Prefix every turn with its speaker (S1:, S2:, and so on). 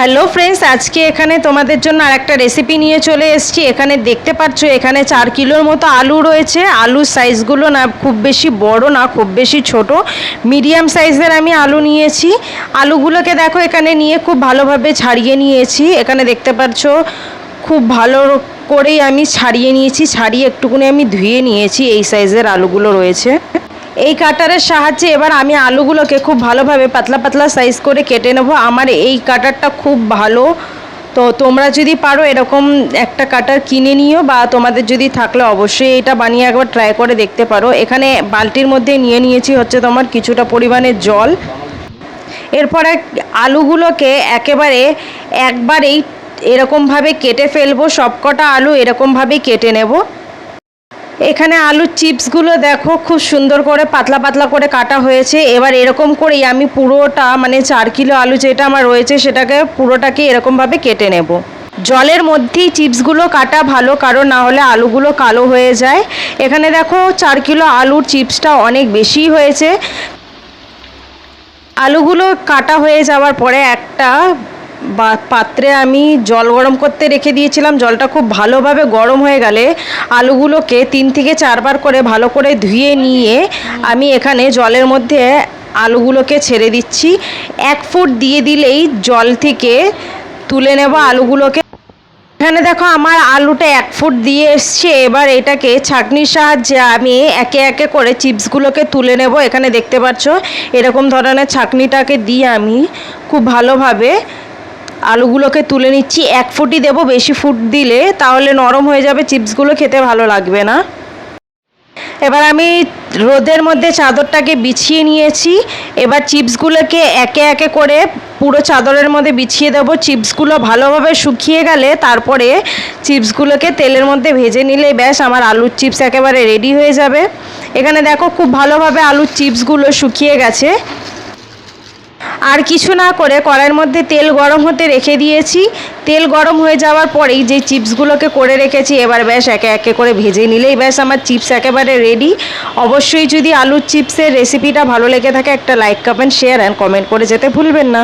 S1: Hello friends আজকে এখানে তোমাদের জন্য আর একটা রেসিপি নিয়ে চলে এসেছি। এখানে দেখতে পাচ্ছ, এখানে চার কিলোর মতো আলু রয়েছে। আলুর সাইজগুলো না খুব বেশি বড় না, খুব বেশি ছোট। মিডিয়াম সাইজের আমি আলু নিয়েছি। আলুগুলোকে দেখো, এখানে নিয়ে খুব ভালোভাবে ছাড়িয়ে নিয়েছি। এখানে দেখতে পাচ্ছ, খুব ভালো করেই আমি ছাড়িয়ে নিয়েছি। ছাড়িয়ে একটুকুনি আমি ধুয়ে নিয়েছি। এই সাইজের আলুগুলো রয়েছে। এই কাটারের সাহায্যে এবার আমি আলুগুলোকে খুব ভালোভাবে পাতলা পাতলা সাইজ করে কেটে নেব। আমার এই কাটারটা খুব ভালো। তো তোমরা যদি পারো এরকম একটা কাটার কিনে নিও বা তোমাদের যদি থাকলে অবশ্যই এটা বানিয়ে একবার ট্রাই করে দেখতে পারো। এখানে বালতির মধ্যে নিয়ে নিয়েছি হচ্ছে তোমার কিছুটা পরিমাণে জল। এরপরে আলুগুলোকে একেবারে একবারেই এরকমভাবে কেটে ফেলব। সবকটা আলু এরকমভাবেই কেটে নেব। এখানে আলুর চিপসগুলো দেখো, খুব সুন্দর করে পাতলা পাতলা করে কাটা হয়েছে। এবার এরকম করেই আমি পুরোটা মানে চার কিলো আলু যেটা আমার রয়েছে, সেটাকে পুরোটাকে এরকমভাবে কেটে নেব। জলের মধ্যেই চিপসগুলো কাটা ভালো, কারণ না হলে আলুগুলো কালো হয়ে যায়। এখানে দেখো, চার কিলো আলুর চিপসটা অনেক বেশি হয়েছে। আলুগুলো কাটা হয়ে যাওয়ার পরে একটা বা পাত্রে আমি জল গরম করতে রেখে দিয়েছিলাম। জলটা খুব ভালোভাবে গরম হয়ে গেলে আলুগুলোকে তিন থেকে চারবার করে ভালো করে ধুয়ে নিয়ে আমি এখানে জলের মধ্যে আলুগুলোকে ছেড়ে দিচ্ছি। এক ফুট দিয়ে দিলেই জল থেকে তুলে নেব আলুগুলোকে। এখানে দেখো আমার আলুটা এক ফুট দিয়ে এসছে। এবার এটাকে ছাঁকনির সাহায্যে আমি একে একে করে চিপসগুলোকে তুলে নেব। এখানে দেখতে পাচ্ছ, এরকম ধরনের ছাঁকনিটাকে দিয়ে আমি খুব ভালোভাবে আলুগুলোকে তুলে নিচ্ছি। এক ফুটই দেবো, বেশি ফুট দিলে তাহলে নরম হয়ে যাবে, চিপসগুলো খেতে ভালো লাগবে না। এবার আমি রোদের মধ্যে চাদরটাকে বিছিয়ে নিয়েছি। এবার চিপসগুলোকে একে একে করে পুরো চাদরের মধ্যে বিছিয়ে দেবো। চিপসগুলো ভালোভাবে শুকিয়ে গেলে তারপরে চিপসগুলোকে তেলের মধ্যে ভেজে নিলে ব্যাস, আমার আলুর চিপস একেবারে রেডি হয়ে যাবে। এখানে দেখো, খুব ভালোভাবে আলুর চিপসগুলো শুকিয়ে গেছে। আর কিছু না করে কড়াইয়ের মধ্যে তেল গরম হতে রেখে দিয়েছি। তেল গরম হয়ে যাওয়ার পরেই যে চিপসগুলোকে করে রেখেছি, এবার ব্যাস একে একে করে ভেজে নিলেই ব্যাস আমার চিপস একেবারে রেডি অবশ্যই যদি আলুর চিপসের রেসিপিটা ভালো লেগে থাকে, একটা like comment share and comment করে যেতে ভুলবেন না।